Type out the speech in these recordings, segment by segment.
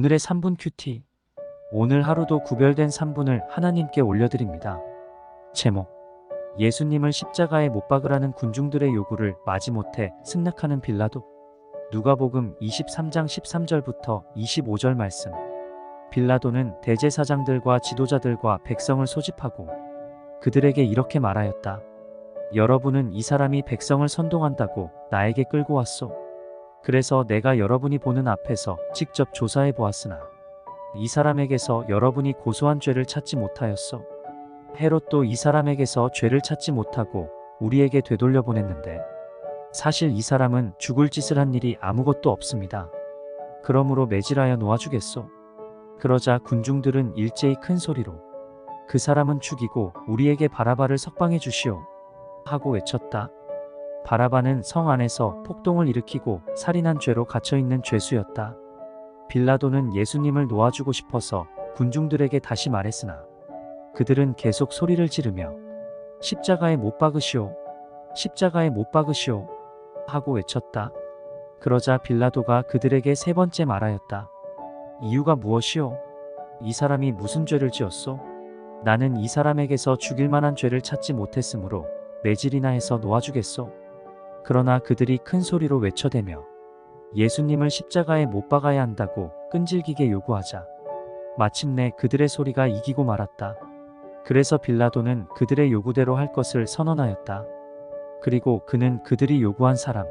오늘의 3분 큐티. 오늘 하루도 구별된 3분을 하나님께 올려드립니다. 제목. 예수님을 십자가에 못 박으라는 군중들의 요구를 마지못해 승낙하는 빌라도. 누가복음 23장 13절부터 25절 말씀. 빌라도는 대제사장들과 지도자들과 백성을 소집하고 그들에게 이렇게 말하였다. 여러분은 이 사람이 백성을 선동한다고 나에게 끌고 왔소. 그래서 내가 여러분이 보는 앞에서 직접 조사해 보았으나 이 사람에게서 여러분이 고소한 죄를 찾지 못하였소. 헤롯도 이 사람에게서 죄를 찾지 못하고 우리에게 되돌려 보냈는데 사실 이 사람은 죽을 짓을 한 일이 아무것도 없습니다. 그러므로 매질하여 놓아주겠소. 그러자 군중들은 일제히 큰 소리로 그 사람은 죽이고 우리에게 바라바를 석방해 주시오. 하고 외쳤다. 바라바는 성 안에서 폭동을 일으키고 살인한 죄로 갇혀 있는 죄수였다. 빌라도는 예수님을 놓아주고 싶어서 군중들에게 다시 말했으나 그들은 계속 소리를 지르며 십자가에 못 박으시오. 십자가에 못 박으시오. 하고 외쳤다. 그러자 빌라도가 그들에게 세 번째 말하였다. 이유가 무엇이오? 이 사람이 무슨 죄를 지었소? 나는 이 사람에게서 죽일 만한 죄를 찾지 못했으므로 매질이나 해서 놓아주겠소. 그러나 그들이 큰 소리로 외쳐대며 예수님을 십자가에 못 박아야 한다고 끈질기게 요구하자 마침내 그들의 소리가 이기고 말았다. 그래서 빌라도는 그들의 요구대로 할 것을 선언하였다. 그리고 그는 그들이 요구한 사람,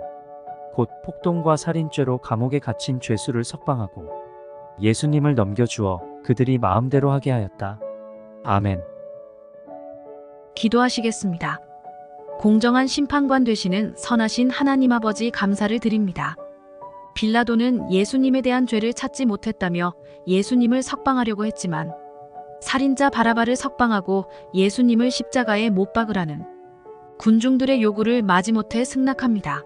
곧 폭동과 살인죄로 감옥에 갇힌 죄수를 석방하고 예수님을 넘겨주어 그들이 마음대로 하게 하였다. 아멘. 기도하시겠습니다. 공정한 심판관 되시는 선하신 하나님 아버지 감사를 드립니다. 빌라도는 예수님에 대한 죄를 찾지 못했다며 예수님을 석방하려고 했지만 살인자 바라바를 석방하고 예수님을 십자가에 못 박으라는 군중들의 요구를 마지못해 승낙합니다.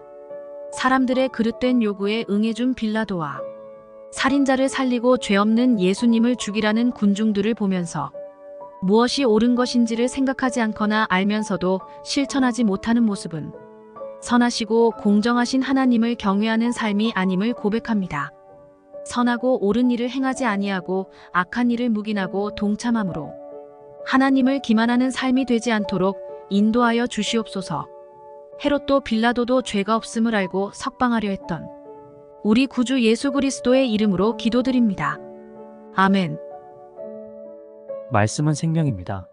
사람들의 그릇된 요구에 응해준 빌라도와 살인자를 살리고 죄 없는 예수님을 죽이라는 군중들을 보면서 무엇이 옳은 것인지를 생각하지 않거나 알면서도 실천하지 못하는 모습은 선하시고 공정하신 하나님을 경외하는 삶이 아님을 고백합니다. 선하고 옳은 일을 행하지 아니하고 악한 일을 묵인하고 동참함으로 하나님을 기만하는 삶이 되지 않도록 인도하여 주시옵소서. 헤롯도 빌라도도 죄가 없음을 알고 석방하려 했던 우리 구주 예수 그리스도의 이름으로 기도드립니다. 아멘. 말씀은 생명입니다.